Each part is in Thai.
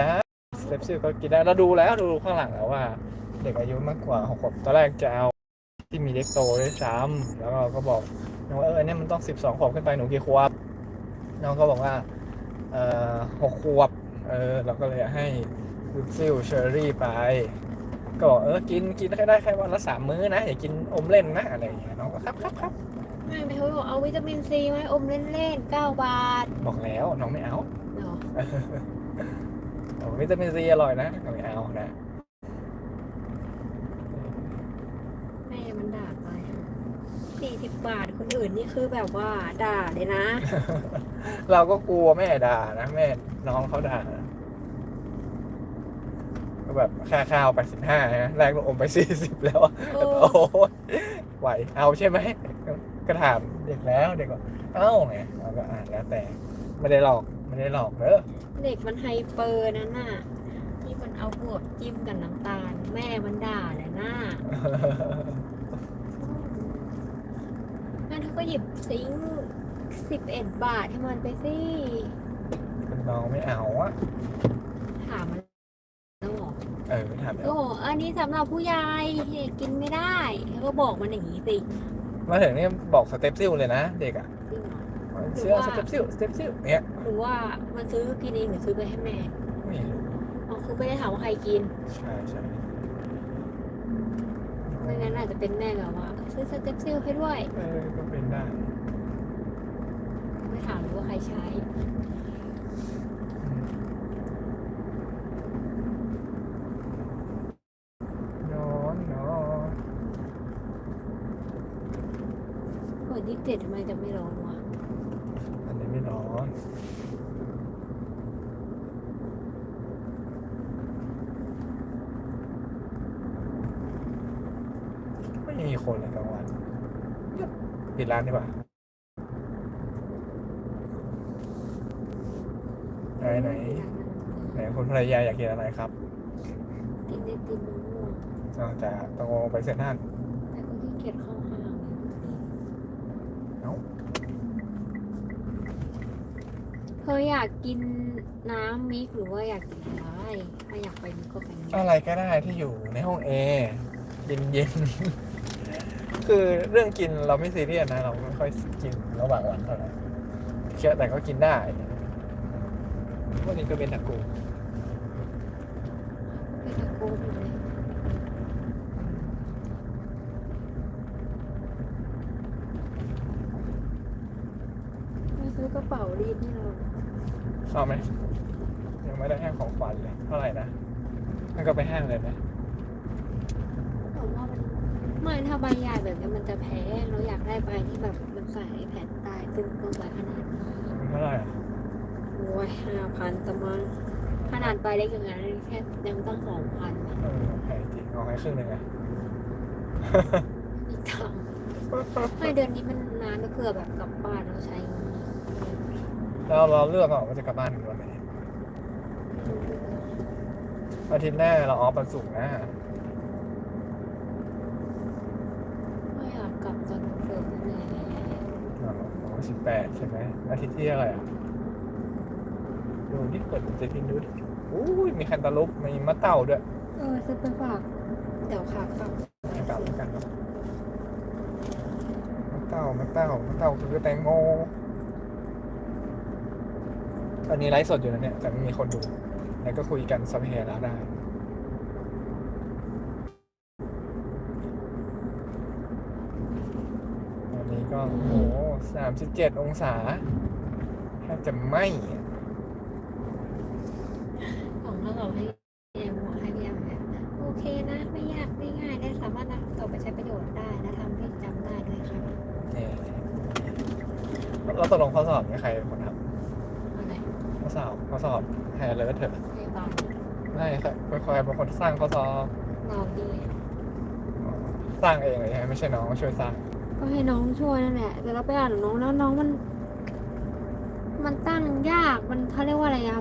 ได้สเต็ปซิลก็กินได้เราดูแล้วดูข้างหลังแล้วว่า เด็กอายุมากกว่าหกขวบตอนแรกจะเอาที่มีเด็กโตด้วยซ้ำแล้วเราก็บอกน้องว่าเออเนี่ยมันต้องสิบสองขวบขึ้นไปหนูกี่ขวบน้องก็บอกว่าเอ่อหกขวบเออเราก็เลยให้ลูซิลเชอร์รี่ไป ก็บอกเออกินกินแค่ได้แค่วันละสามมื้อนะอย่ากินอมเล่นนะอะไรอย่างเงี้ยน้องก็ครับครับครับไม่ไปเขาบอกเอาวิตามินซีไหมอมเล่นๆเก้าบาท บอกแล้วน้องไม่เอาเนาะบอก วิตามินซีอร่อยนะน้องไม่เอานะแม่มันด่าไปสี่สิบบาทคนอื่นนี่คือแบบว่าด่าเลยนะ เราก็กลัวแม่ด่านะแม่น้องเขาด่านะก็แบบค่าข้าวไปสิบห้านะแรกเราอมไปสี่สิบแล้วอะโอ้ โอ้โหไหวเอาใช่ไหมก็ถามเด็กแล้วเด็กก็เอ้าไงเราก็อ่านแล้วแต่ไม่ได้หลอก ไม่ได้หลอกเด้อเด็กมันไฮเปอร์นั่นน่ะที่มันเอาบวบจิ้มกับน้ำตาล แม่มันด่าเลยนะงั้นเธอก็หยิบซิงสิบเอ็ดบาทให้มันไปสิคุณน้องไม่เอาอะถามมันแล้วบอกเออถามแล้วก็บอกอันนี้สำหรับผู้ใหญ่เด็กกินไม่ได้แล้วก็บอกมันอย่างนี้สิมาถึงนี่บอกสเต็ปซิลเลยนะเด็กอะ จริงเหรอเชื่อสเต็ปซิลสเต็ปซิลเนี่ยหรือว่ามันซื้อกินเองหรือซื้อไปให้แม่ไม่รู้อ๋อคือไม่ได้ถามว่าใครกิน ใช่ใช่ไม่งั้นอาจจะเป็นแม่แบบว่าซื้อสเต็ปซิลให้ด้วย เออก็เป็นได้ไม่ถามเลยว่าใครใช้ นอนนอนเปิดยี่สิบเจ็ดทำไมจะไม่ร้อนวะอันนี้ไม่นอนไม่มีคนเลยกลางวันเงียบปิดร้านดีกว่าไหนไหนไหนคุณภรรยาอยากกินอะไรครับกินได้ติมมะม่วงนอกจากต้องไปเซ็นทรัลแต่ก็ขี้เกียจเข้าห้างเลยเอ้าเธออยากกินน้ำมิกหรือว่าอยากกินอะไรถ้าอยากไปมิกก็ไปมิกอะไรก็ได้ที่อยู่ในห้องแอร์เย็นเย็นๆ คือเรื่องกินเราไม่ซีเรียสนะ เราไม่ค่อยกินระหว่างวันเท่าไหร่เชื่อแต่ก็กินได้วันนี้ก็เป็นตะกูไปตะโกนอยู่เลยไม่ซื้อกระเป๋ารีดให้เราชอบไหมยังไม่ได้ให้ของขวัญเลยเท่าไหร่นะมันก็ไปห้างเลยไหมผมว่ามัน ไม่ถ้าใบใหญ่แบบนี้มันจะแพงเราอยากได้ใบที่แบบมันใส่แผ่นใต้ซึ่งต้องใบขนาดนี้มันเท่าไหร่อะโอ้ยห้าพันประมาณขนาดใบเล็กอย่างนั้นแค่ยังต้องสองพันเออแพงจริงเอาให้ครึ่งหนึ่งไงอีกทางไม่เดือนนี้มันนานแล้วเผื่อแบบกลับบ้านเราใช้เงินแล้วเราเลือกเอาว่าจะกลับบ้านวันไหนอาทิตย์หน้าเราออฟวันศุกร์นะ ไม่อยากกลับตอนเฟิร์มเหนื่อยแล้ว อ๋อ สิบแปดใช่ไหมอาทิตย์ที่อะไรอะดูดิเปิดปฏิทินดูดิอุ้ยมีแคนตาลูปมีมะเต่าด้วยเออซื้อไปฝากเดี๋ยวค่ะกลับไม่กลับไม่กลับมะเต่ามะเต่ามะเต่าคือแตงโมตอนนี้ไลฟ์สดอยู่นะเนี่ยแต่ไม่มีคนดู แล้วก็คุยกันสเปรแล้วได้ ตอนนี้ ก็โอ้โหสามสิบเจ็ดองศาแทบจะไหมของเราให้แอมให้พี่แอมแบบโอเคนะ ไม่ยากไม่ง่ายได้สามารถนำต่อไปใช้ประโยชน์ได้และทำให้จำได้ด้วยค่ะเนี่ยเราตกลงข้อสอบนี่ใครเป็นคนทำข้อสอบข้อสอบใครเลยเถอะไม่ใครใครเป็นคนสร้างข้อสอบเราดีสร้างเองเลยใช่ไหมไม่ใช่น้องช่วยสร้าง ก็ให้น้องช่วยนั่นแหละ แต่เราไปอ่านของน้องแล้วน้องมัน มันตั้งยาก มันเขาเรียกว่าอะไรอะ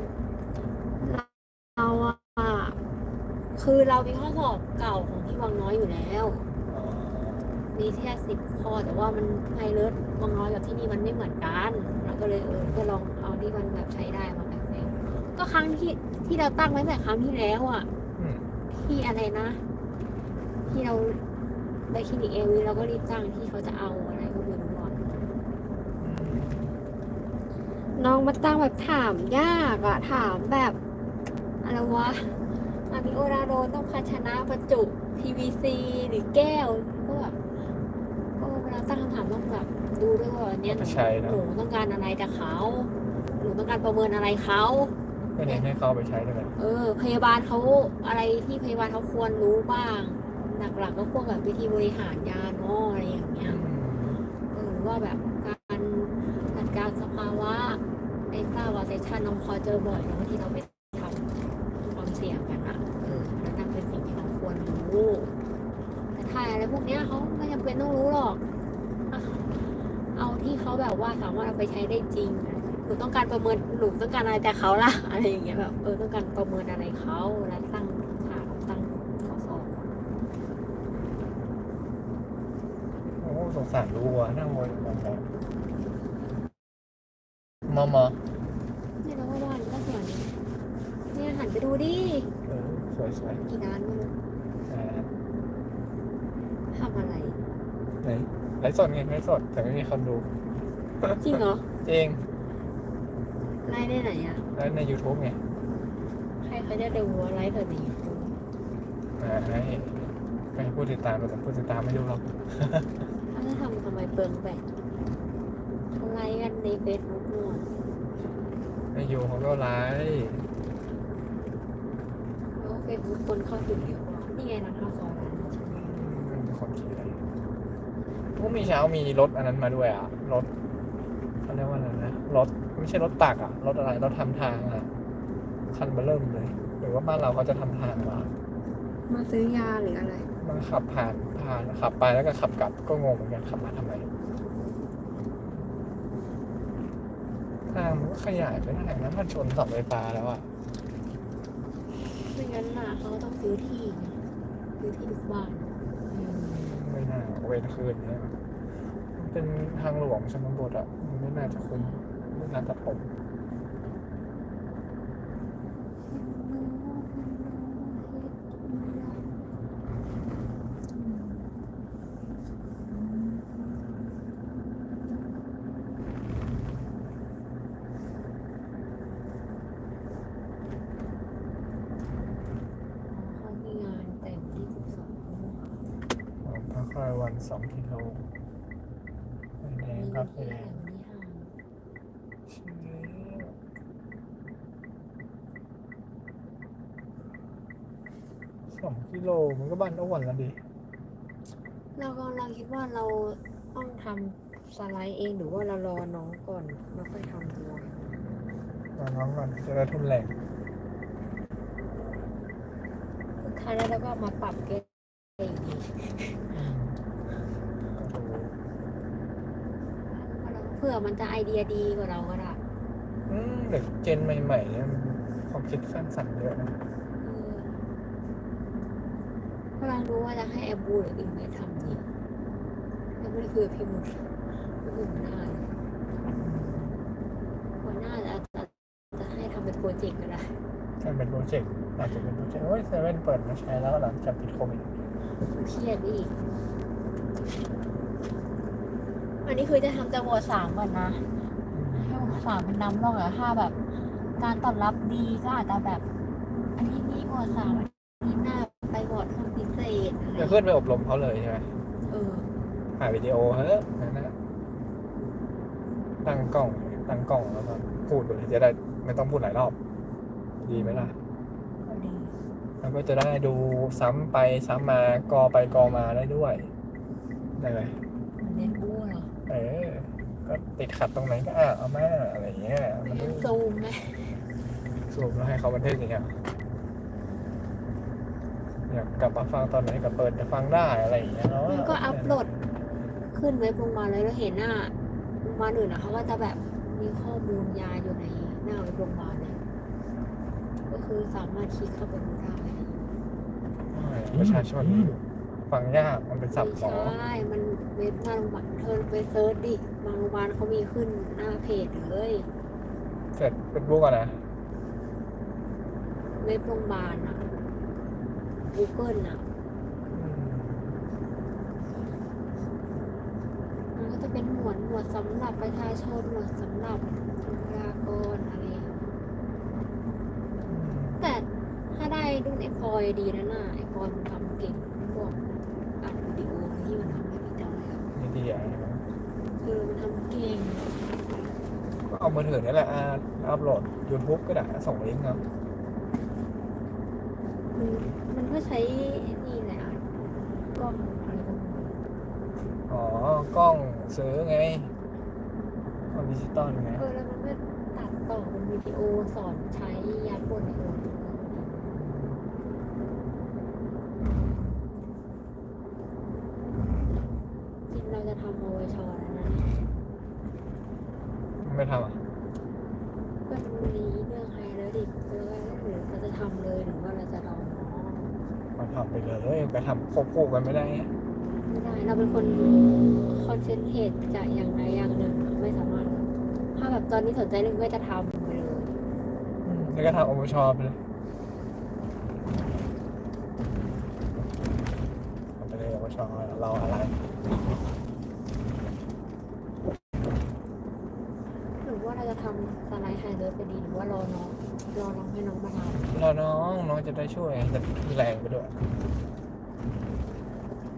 เราอะคือเรามีข้อสอบเก่าของที่วังน้อยอยู่แล้วอ๋อมีแค่สิบข้อแต่ว่ามันไฮเลิศวังน้อยกับที่นี่มันไม่เหมือนกันเราก็เลยเออก็ลองเอาที่มันแบบใช้ได้มาแบบนี้ก็ครั้งที่ที่เราตั้งไว้แต่ครั้งที่แล้วอะอืมที่อะไรนะ ที่เรา ไปคลินิกเอวีเราก็รีบตั้งที่เขาจะเอาอะไรก็ไม่รู้อะน้องมาตั้งแบบถามยากอะถามแบบอะไรวะอามิโอราโดต้องภาชนะบรรจุ PVC หรือแก้วก็แบบก็เวลาตั้งคำถามต้องแบบดูด้วยว่าเนี่ยหไปนูใช้นะ หนูต้องการอะไรจากเขาหนูต้องการประเมินอะไรเขา ก็เน้นให้เขาเอาไปใช้ด้วยกันเออ พยาบาลเขาอะไรที่พยาบาลเขาควรรู้บ้าง หลักๆก็พวกแบบวิธีบริหารยาเนาะอะไรอย่างเงี้ยเออหรือว่าแบบการจัดการสภาวะไอ้ทราบว่าเซสชันน้องพอเจอบ่อยเนาะที่เราไปทำความเสี่ยงกันอะเออแล้วนั่นเป็นสิ่งที่เราควรรู้ แต่ถ้าอะไรพวกเนี้ยเขาไม่จำเป็นต้องรู้หรอกอะเอาที่เขาแบบว่าสามารถเอาไปใช้ได้จริงอะหนูต้องการประเมินหนูต้องการอะไรจากเขาล่ะอะไรอย่างเงี้ยแบบเออต้องการประเมินอะไรเขาแล้วตั้งถามตั้งข้อสอบ โอ้ สงสารดูวัวนั่งวัวอยู่ตรงนั้นมอมอเนี่ยเราก็ว่ามันก็สวยนี่เนี่ยหันไปดูดิเออสวยสวยกี่ด้านไม่รู้ๆอ่าทำอะไร ไหนไลฟ์สดไงไลฟ์สดแต่ไม่มีคนดู จริงเหรอจริงไลฟ์ได้ไหนอะไลฟ์ใน YouTube ไงใครเขาจะดูว่าไลฟ์แบบนี้อ่าให้ให้ผู้ติดตามแต่ผู้ติดตามไม่ดูหรอก เขาจะทำทำไมเปลืองแบตเขาไลฟ์กันในเฟซบุ๊กนู่นในยูเขาก็ไลฟ์แล้วเฟซบุ๊กคนเข้าถึงเยอะกว่านี่ไงนะข้าวซอยร้านนี้ใช่ไหมมันเป็นคนคิดอะไรพวกมีเช้ามีรถอันนั้นมาด้วยอะ รถเขาเรียกว่าอะไรนะ รถไม่ใช่รถตักอะ รถอะไร รถทำทางอะ คันเบอร์เริ่มเลย หรือว่าบ้านเราเขาจะทำทางมามาซื้อยาหรืออะไร มันขับผ่าน ผ่านขับไปแล้วก็ขับกลับก็งงเหมือนกันขับมาทำไมทางมันก็ขยายไปได้นะมันชนเสาไฟฟ้าแล้วอะไม่งั้นน่ะเขาก็ต้องซื้อที่ไงซื้อที่ทุกบ้านไม่น่าเว้นคืนเนี่ยมันเป็นทางหลวงชนบทอะมันไม่น่าจะคุ้มไม่น่าจะผม เขามีงานแต่งที่สิบสอง พระคอยวัน สองกิโลไฟแดงมีคาที่เฟ่อะไรวันนี้ห้างใช่สองกิโลมันก็บ้านอ้วนแล้วดิเราก็เราคิดว่าเราต้องทำสไลด์เองหรือว่าเรารอน้องก่อนแล้วค่อยทำตัวรอน้องก่อนจะได้ทุนแรงสุดท้ายแล้วเราก็มาปรับเกณฑ์เองดี อืมก็ดู เผื่ อมันจะไอเดียดีกว่าเราก็ได้อืมเด็กเจนใหม่ๆเนี่ยมันความคิดสร้างสรรค์เยอะนะเออพลังรู้ว่าจะให้แอบูหรืออิงไปทำนี่ยังไม่ได้คุยกับพี่มุดก็คือหัวหน้าเลยหัวหน้าจะจะจะให้ทำเป็นโปรเจกต์ก็ได้มันเป็นโปรเจกต์อาจจะเป็นโปรเจกต์โอ้ยเซเว่นเปิดมาใช้แล้วหลังจากปิดโควิดเครียดไปอีก อันนี้คือจะทำจะโหวตสามก่อนนะให้โหวตสามเป็นน้ำร่องอะถ้าแบบ การตอบรับดีก็อาจจะแบบ อันนี้นี่โหวตสามอันนี้หน้าไปโหวตห้องพิเศษอะไรจะขึ้นไปอบรมเขาเลยใช่ไหมเออถ่ายวิดีโอเฮ้ยนั่นนะตั้งกล้อง ตั้งกล้องแล้วก็พูดไปเลยจะได้ไม่ต้องพูดหลายรอบ ดีไหมล่ะก็ดีแล้วก็จะได้ดูซ้ำไปซ้ำมากอไปกอมาได้ด้วยได้ไหมเหมือนเล่นอู้เหรอ เออ ก็ติดขัดตรงไหนก็อ่าเอามาอะไรอย่างเงี้ยไม่มันงั้นซูมไหมสูบแล้วให้เขาบันทึกอย่างเงี้ยอยากกลับมาฟังตอนไหนก็เปิดจะฟังได้อะไรอย่างเงี้ยเนาะมันก็อัพโหลดขึ้นเว็บโรงพยาบาลเลยแล้วเห็นหน้าโรงพยาบาลอื่นอะเขาก็จะแบบมีข้อมูลยาอยู่ในหน้าเว็บโรงพยาบาลเลยก็คือสามารถคลิกเข้าไปดูได้ประชาชน ฟังยากมันเป็นศัพท์หมอไม่ใช่ มันเว็บหน้าโรงพยาบาลเธอไปเซิร์ชดิบางโรงพยาบาลเขามีขึ้นหน้าเพจเลยเสร็จเป็นบุ๊กอะนะเว็บโรงพยาบาลอะ Google อะอืมมันก็จะเป็นหมวดหมวดสำหรับประชาชนหมวดสำหรับบุคลากรอะไรอย่างเงี้ยแต่ถ้าได้รุ่นไอพอยดีนะน่ะไอพอยมันทำเก่งพวกอัดวิดีโอ ที่มันทำให้พี่จอยอะมีดีอะไรนะคือมันทำเก่งก็เอามือถือนี่แหละอ่าอัพโหลด YouTube ก็ได้ส่งลิงก์ครับมันมันก็ใช้นี่แหละกล้องอะไรพวกนี้อ๋อกล้องซื้อไงกล้องดิจิตอลไง เออแล้วมันก็ตัดต่อเป็นวิดีโอสอนใช้ยัดบนในหัวจริงเราจะทำโอวชแล้วนะเนี่ย ไม่ ทำอะก็มีเรื่องไฮแล้วดิหรือว่าหรือเราจะทำเลยหรือว่าเราจะรอน้องมาทำไปเลยไปทำควบคู่กันไม่ได้ไงไม่ได้เราเป็นคนคอนเซนเทรตจากอย่างใดอย่างหนึ่งอะไม่สามารถแบบถ้าแบบตอนนี้สนใจเรื่องก็จะทำไปเลยอืมแล้วก็ทำโอปชอไปเลยทำไปเลยโอปชอเราอะไร หรือว่าเราจะทำสไลด์ไฮเลิฟไปดีหรือว่ารอน้องรอน้องให้น้องมาทรอน้องน้องจะได้ช่วยแต่แรงไปด้วย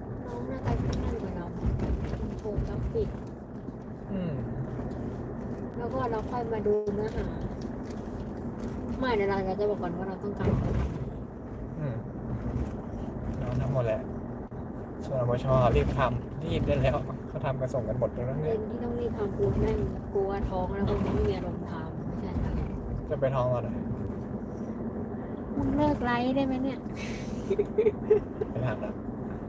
ำน้องน่าจะนั่นกว่าเราโชว์กราฟิกอืมแล้วก็เราค่อยมาดูเนื้อหาไม่เดี๋ยวเราจะบอกก่อนว่าเราต้องการอะไรอืมน้องทำหมดแหละส่วนโอปชอรีบทำรีบได้แล้วเขาทำกันส่งกันหมดแล้วเรีเนี่ยยนที่ต้องรีบทำกูแม่งกลัวท้องแล้วคงไม่มีอารมณ์ทำไม่ใช่อะไร จะไปท้องก่อนมึงเลิกไลฟ์ได้ไหมเนี่ยไปทำแล้วอะ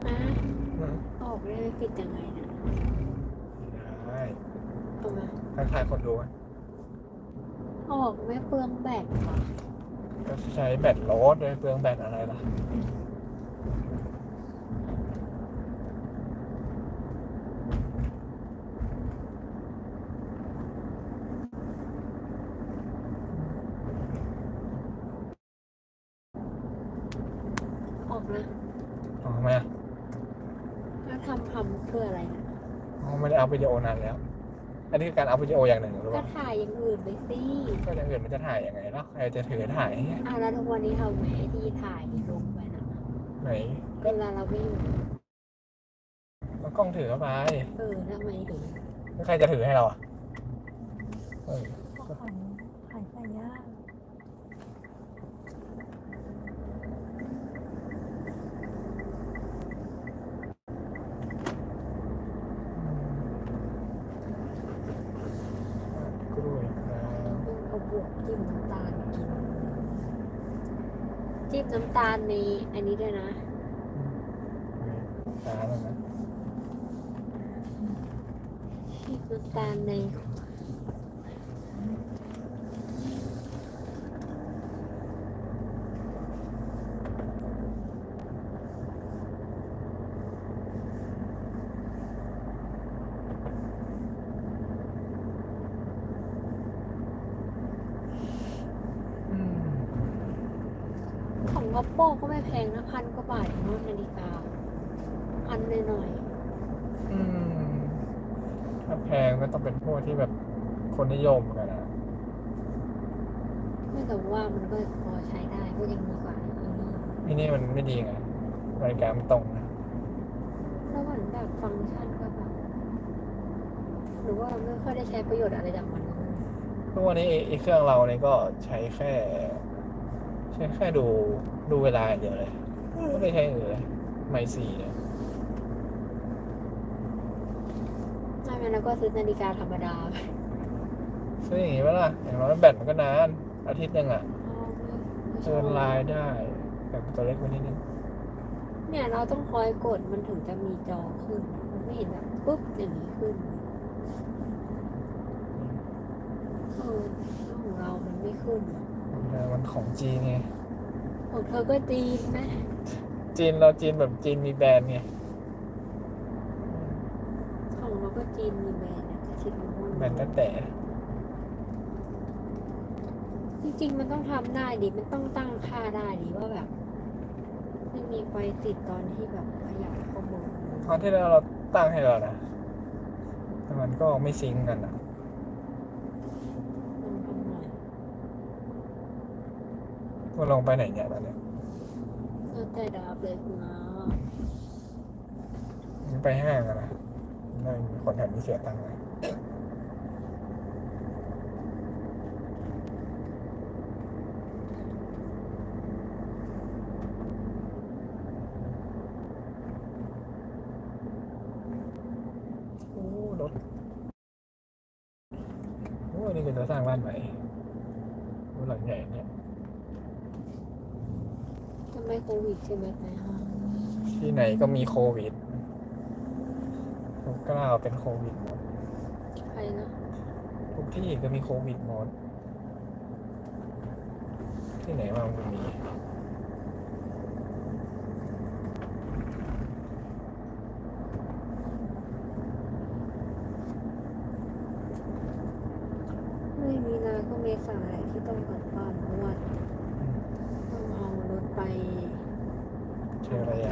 อืมออกได้ไหมปิดยังไงเนี่ยได้เอามาทักทายคนดูไหมออกไม่เปลืองแบตว่ะก็ใช้แบตโหลดเลยเปลืองแบตอะไรล่ะ ออกนะ อ๋อทำไมอะ แล้วทำทำเพื่ออะไรนะอ๋อไม่ได้อัพวิดีโอนานแล้ว อันนี้คือการอัพวิดีโออย่างหนึ่งหรือก็เปล่าถ่ายอย่างอื่นไปสิก็อย่างอื่นมันจะถ่ายยังไงแล้วใครจะถือถ่ายให้อะแล้วทุกวันนี้ทำไงไอ้ที่ถ่ายลงไปนะไหนเวลาเราไม่อยู่ก็กล้องถือเข้าไปเออทำไมถึงแล้วใครจะถือให้เราอะเออ ของถ่ายใส่ยาก กล้วยครับ เอาบวกจิ้มน้ำตาลกิน จิ้ มน้ำตาลในอันนี้ด้วยนะตาแล้วนะจิ้มน้ำตาลใน อืม ของ oppo ก็ไม่ แพงนะพันกว่าบาทเองเนอะนาฬิกาพันหน่อยอืมถ้าแพงก็ต้องเป็นพวกที่แบบคนนิยมกันนะๆไม่แต่ว่ามันก็พอใช้ได้ก็ยังดีกว่าอันนี้นี่นี่มันไม่ดีไงนาฬิกามันตรงนะแล้วเหมือนแบบฟังก์ชันก็แบบหรือว่าเราไม่ค่อยได้ใช้ประโยชน์อะไรจากมันเลยทุกวันนี้ไอ้ไอ้เครื่องเราเนี่ยก็ใช้แค่ ใช้แค่ดู ดูเวลาอย่างเดียวเลยไม่ได้ใช้อย่างอื่นเลยไมซีเนี่ยไม่งั้นเราก็ซื้อนาฬิกาธรรมดาไปซื้ออย่างนี้ไหมล่ะอย่างน้อยแบตมันก็นาน อาทิตย์หนึ่งอะอ๋อไม่ไม่ชเชิอบญไลน์ได้แต่ตัวเล็กกว่านิดนึงเนี่ยเราต้องคอยกดมันถึงจะมีจอขึ้น มันไม่เห็นแบบปุ๊บอย่างนี้ขึ้นเออแล้วของเรามันไม่ขึ้นมันของจีนไง ของเธอก็จีนไหมจีนเราจีนแบบจีนมีแบรนด์ไงของเราก็จีนมีแบรนด์นะแต่ชิดมันม่วงแบรนด์แต่แต่ จริงๆ มันต้องทำได้ดิ มันต้องตั้งค่าได้ดิว่าแบบไม่มีไฟติดตอนที่แบบขยับข้อมือตอนที่แล้วเราตั้งให้เรานะแต่มันก็ไม่ซิงก์กันนะ มันทำไง มันลงไปไหนเนี่ยตอนเนี้ยเข้าใจดับเลยคุณนะมันไปห้างอะนะไม่มีคนแถวนี้เสียตังค์เลยโอ้รถโอ้นี่ก็จะสร้างบ้านใหม่รถหลังใหญ่เนี่ย ทำไมโค วิดใช่ไหมในห้างที่ไหนก็มีโควิดทุกกล้าวเป็นโควิดหมดใครนะทุกที่ก็มีโควิดหมด ที่ไหนบ้างมันมีไม่มีนาก็เมษาแหละที่ต้องกลับบ้านเพราะ องเอารถไป เจออะไรอ่ะอ๋อ